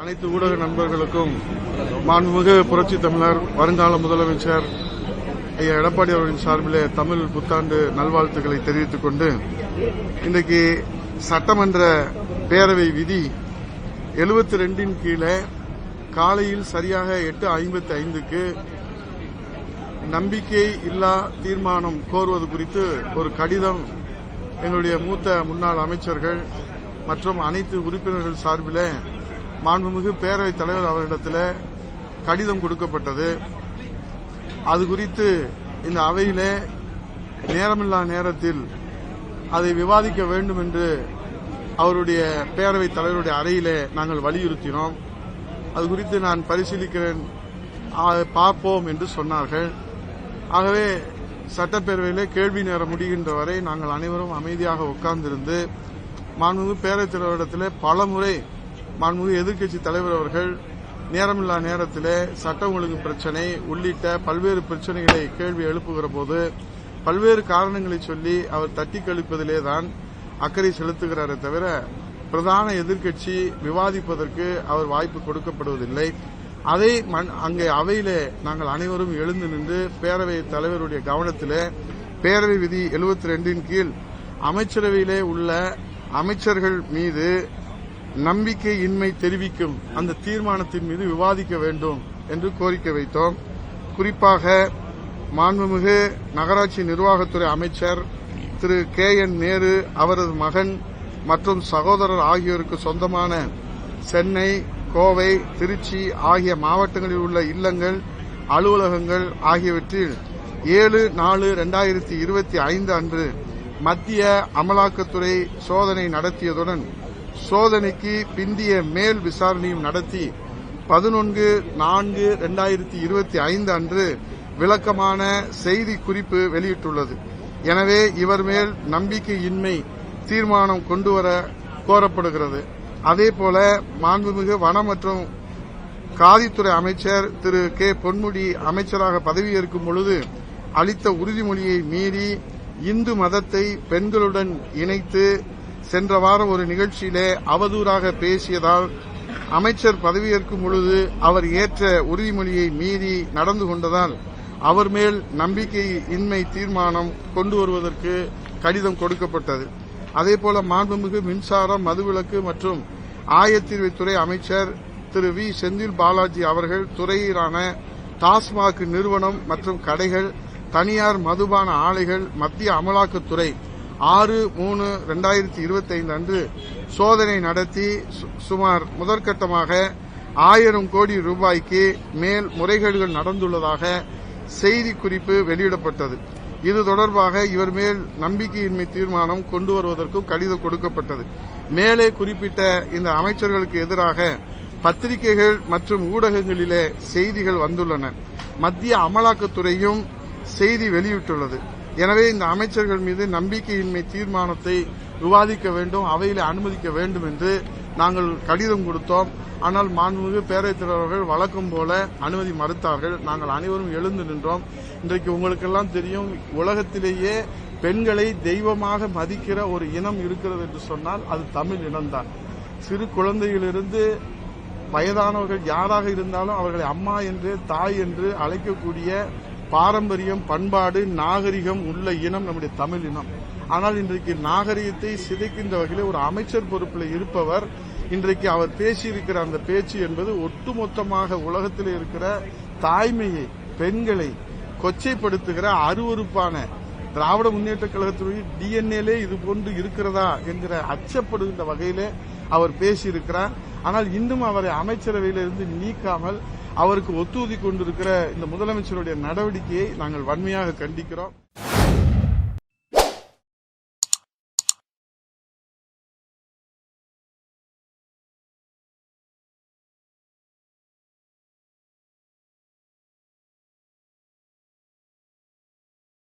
அனைத்து ஊடக நண்பர்களுக்கும் மாண்புமிகு புரட்சி தமிழர் வருங்கால முதலமைச்சர் ஐயா எடப்பாடி அவர்களின் சார்பிலே தமிழ் புத்தாண்டு நல்வாழ்த்துக்களை தெரிவித்துக் கொண்டு இன்றைக்கு சட்டமன்ற பேரவை விதி எழுபத்தி ரெண்டின் கீழே காலையில் சரியாக எட்டு ஐம்பத்தி ஐந்துக்கு நம்பிக்கை இல்லா தீர்மானம் கோருவது குறித்து ஒரு கடிதம் எங்களுடைய மூத்த முன்னாள் அமைச்சர்கள் மற்றும் அனைத்து உறுப்பினர்கள் சார்பில் மாண்புமிகு பேரவைத் தலைவர் அவரிடத்தில் கடிதம் கொடுக்கப்பட்டது. அது குறித்து இந்த அவையிலே நேரமில்லா நேரத்தில் அதை விவாதிக்க வேண்டும் என்று அவருடைய பேரவைத் தலைவருடைய அறையிலே நாங்கள் வலியுறுத்தினோம். அது குறித்து நான் பரிசீலிக்கிறேன் பார்ப்போம் என்று சொன்னார்கள். ஆகவே சட்டப்பேரவையிலே கேள்வி நேரம் முடிகின்ற வரை நாங்கள் அனைவரும் அமைதியாக உட்கார்ந்திருந்து மாண்புமிகு பேரவைத் தலைவரிடத்திலே பல முறை மாண்புமிகு எதிர்க்கட்சி தலைவர் அவர்கள் நேரமில்லா நேரத்திலே சட்டம் ஒழுங்கு பிரச்சனை உள்ளிட்ட பல்வேறு பிரச்சனைகளை கேள்வி எழுப்புகிற போது பல்வேறு காரணங்களை சொல்லி அவர் தட்டி கழிப்பதிலே தான் அக்கறை செலுத்துகிறாரே தவிர பிரதான எதிர்க்கட்சி விவாதிப்பதற்கு அவர் வாய்ப்பு கொடுக்கப்படுவதில்லை. அதை மண்- அங்கே அவையிலே நாங்கள் அனைவரும் எழுந்து நின்று பேரவை தலைவருடைய கவனத்திலே பேரவை விதி 72 ரெண்டின் கீழ் அமைச்சரவையிலே உள்ள அமைச்சர்கள் மீது நம்பிக்கையின்மை தெரிவிக்கும் அந்த தீர்மானத்தின் மீது விவாதிக்க வேண்டும் என்று கோரிக்கை வைத்தோம். குறிப்பாக மாண்புமிகு நகராட்சி நிர்வாகத்துறை அமைச்சர் திரு கே என் நேரு அவரது மகன் மற்றும் சகோதரர் ஆகியோருக்கு சொந்தமான சென்னை கோவை திருச்சி ஆகிய மாவட்டங்களில் உள்ள இல்லங்கள் அலுவலகங்கள் ஆகியவற்றில் ஏழு நாலு ரெண்டாயிரத்தி இருபத்தி ஐந்து அன்று மத்திய அமலாக்கத்துறை சோதனை நடத்தியதுடன் சோதனைக்கு பிந்திய மேல் விசாரணையும் நடத்தி பதினொன்று நான்கு ரெண்டாயிரத்தி இருபத்தி ஐந்து அன்று விளக்கமான செய்தி குறிப்பு வெளியிட்டுள்ளது. எனவே இவர் மேல் நம்பிக்கையின்மை தீர்மானம் கொண்டுவர கோரப்படுகிறது. அதேபோல மாண்புமிகு வன மற்றும் காதித்துறை அமைச்சர் திரு கே. பொன்முடி அமைச்சராக பதவியேற்கும் பொழுது அளித்த உறுதிமொழியை மீறி இந்து மதத்தை பெண்களுடன் இணைத்து சென்ற வாரம் ஒரு நிகழ்ச்சியிலே அவதூறாக பேசியதால் அமைச்சர் பதவியேற்கும் பொழுது அவர் ஏற்ற உறுதிமொழியை மீறி நடந்து கொண்டதால் அவர் மேல் நம்பிக்கை இன்மை தீர்மானம் கொண்டு வருவதற்கு கடிதம் கொடுக்கப்பட்டது. அதேபோல மாண்புமிகு மின்சாரம் மதுவிலக்கு மற்றும் ஆயத்தீர்வைத்துறை அமைச்சர் திரு வி. செந்தில் பாலாஜி அவர்கள் துறையிலான டாஸ்மாக் நிறுவனம் மற்றும் கடைகள் தனியார் மதுபான ஆலைகள் மத்திய அமலாக்கத்துறை ஆறு மூணு ரெண்டாயிரத்தி இருபத்தி ஐந்து அன்று சோதனை நடத்தி சு- சுமார் முதற்கட்டமாக ஆயிரம் கோடி ரூபாய்க்கு மேல் முறைகேடுகள் நடந்துள்ளதாக செய்தி குறிப்பு வெளியிடப்பட்டது. இது தொடர்பாக இவர் மேல் நம்பிக்கையின்மை தீர்மானம் கொண்டு வருவதற்கும் கடிதம் கொடுக்கப்பட்டது. மேலே குறிப்பிட்ட இந்த அமைச்சர்களுக்கு எதிராக பத்திரிகைகள் மற்றும் ஊடகங்களிலே செய்திகள் வந்துள்ளன. மத்திய அமலாக்கத்துறையும் செய்தி வெளியிட்டுள்ளது. எனவே இந்த அமைச்சர்கள் மீது நம்பிக்கையின்மை தீர்மானத்தை விவாதிக்க வேண்டும் அவையில் அனுமதிக்க வேண்டும் என்று நாங்கள் கடிதம் கொடுத்தோம். ஆனால் மாண்புமிகு பேரவைத் தலைவர்கள் வழக்கம் போல அனுமதி மறுத்தார்கள். நாங்கள் அனைவரும் எழுந்து நின்றோம். இன்றைக்கு உங்களுக்கெல்லாம் தெரியும் உலகத்திலேயே பெண்களை தெய்வமாக மதிக்கிற ஒரு இனம் இருக்கிறது என்று சொன்னால் அது தமிழ் இனம்தான். சிறு குழந்தையிலிருந்து வயதானவர்கள் யாராக இருந்தாலும் அவர்களை அம்மா என்று தாய் என்று அழைக்கக்கூடிய பாரம்பரியம் பண்பாடு நாகரிகம் உள்ள இனம் நம்முடைய தமிழ் இனம். ஆனால் இன்றைக்கு நாகரிகத்தை சிதைக்கின்ற வகையில் ஒரு அமைச்சர் பொறுப்பில் இருப்பவர் இன்றைக்கு அவர் பேசியிருக்கிற அந்த பேச்சு என்பது ஒட்டுமொத்தமாக உலகத்தில் இருக்கிற தாய்மையை பெண்களை கொச்சைப்படுத்துகிற அருவருப்பான திராவிட முன்னேற்ற கழகத்தினுடைய டிஎன்ஏலே இது போன்று இருக்கிறதா என்கிற அச்சப்படுகின்ற வகையிலே அவர் பேசியிருக்கிறார். ஆனால் இன்னும் அவரை அமைச்சரவையிலிருந்து நீக்காமல் அவருக்கு ஒத்துதி கொண்டிருக்கிற இந்த முதலமைச்சருடைய நடவடிக்கையை நாங்கள் வன்மையாக கண்டிக்கிறோம்.